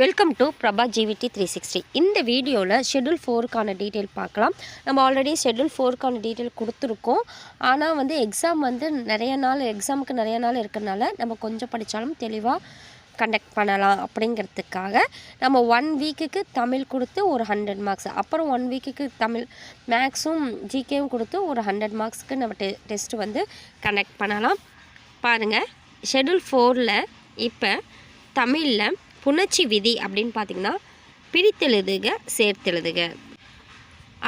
Welcome to Prabha GVD three sixty இந்த வீடியோவில் schedule ஃபோருக்கான detail பார்க்கலாம். நம்ம ஆல்ரெடி ஷெட்யூல் ஃபோருக்கான டீட்டெயில் கொடுத்துருக்கோம். ஆனால் வந்து எக்ஸாம் வந்து நிறைய நாள் எக்ஸாமுக்கு நிறைய நாள் இருக்கிறனால நம்ம கொஞ்சம் படித்தாலும் தெளிவாக கண்டக்ட் பண்ணலாம் அப்படிங்கிறதுக்காக நம்ம ஒன் வீக்குக்கு தமிழ் கொடுத்து ஒரு ஹண்ட்ரட் மார்க்ஸ் அப்புறம் ஒன் வீக்குக்கு தமிழ் மேக்ஸும் ஜிகேவும் கொடுத்து ஒரு ஹண்ட்ரட் மார்க்ஸ்க்கு நம்ம டெ டெஸ்ட் வந்து கண்டக்ட் பண்ணலாம். பாருங்கள் ஷெட்யூல் ஃபோரில் இப்போ தமிழில் புணர்ச்சி விதி அப்படின்னு பார்த்திங்கன்னா பிரித்தெழுதுக சேர்த்தெழுதுக.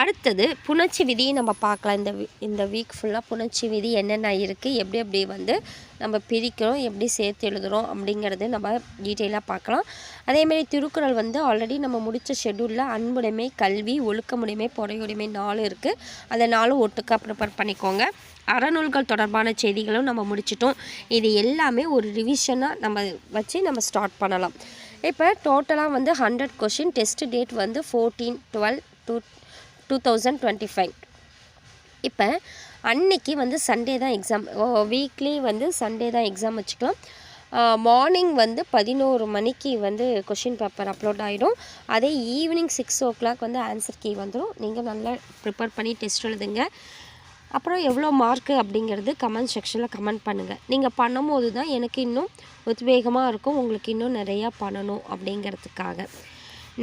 அடுத்தது புணர்ச்சி விதியை நம்ம பார்க்கலாம். இந்த இந்த வீக் ஃபுல்லாக புணர்ச்சி விதி என்னென்ன இருக்குது எப்படி எப்படி வந்து நம்ம பிரிக்கிறோம் எப்படி சேர்த்து எழுதுகிறோம் அப்படிங்கிறது நம்ம டீட்டெயிலாக பார்க்கலாம். அதேமாரி திருக்குறள் வந்து ஆல்ரெடி நம்ம முடித்த ஷெட்யூலில் அன்புடைமை கல்வி ஒழுக்கமுடைமை பொறையுடைமை நாலு இருக்குது அதை நாலும் ஒட்டுக்கா ப்ரிப்பேர் பண்ணிக்கோங்க. அறநூல்கள் தொடர்பான செய்திகளும் நம்ம முடிச்சிட்டோம். இது எல்லாமே ஒரு ரிவிஷனாக நம்ம வச்சு நம்ம ஸ்டார்ட் பண்ணலாம். இப்போ டோட்டலாக வந்து ஹண்ட்ரட் கொஷின் டெஸ்ட் டேட் வந்து fourteen twelve two two thousand twenty five இப்போ அன்னைக்கு வந்து சண்டே தான் எக்ஸாம் வீக்லி வந்து சண்டே தான் எக்ஸாம் வச்சுக்கலாம். மார்னிங் வந்து பதினோரு மணிக்கு வந்து கொஷின் பேப்பர் அப்லோட் ஆகிடும் அதே ஈவினிங் சிக்ஸ் ஓ கிளாக் வந்து ஆன்சர் கீ வந்துடும் நீங்கள் நல்லா ப்ரிப்பேர் பண்ணி டெஸ்ட் எழுதுங்க. அப்புறம் எவ்வளோ மார்க்கு அப்படிங்கிறது கமெண்ட் செக்ஷனில் கமெண்ட் பண்ணுங்கள் நீங்கள் பண்ணும்போது தான் எனக்கு இன்னும் உத்வேகமாக இருக்கும். உங்களுக்கு இன்னும் நிறையா பண்ணணும் அப்படிங்கிறதுக்காக.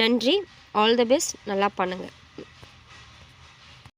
நன்றி. ஆல் தி பெஸ்ட் நல்லா பண்ணுங்கள்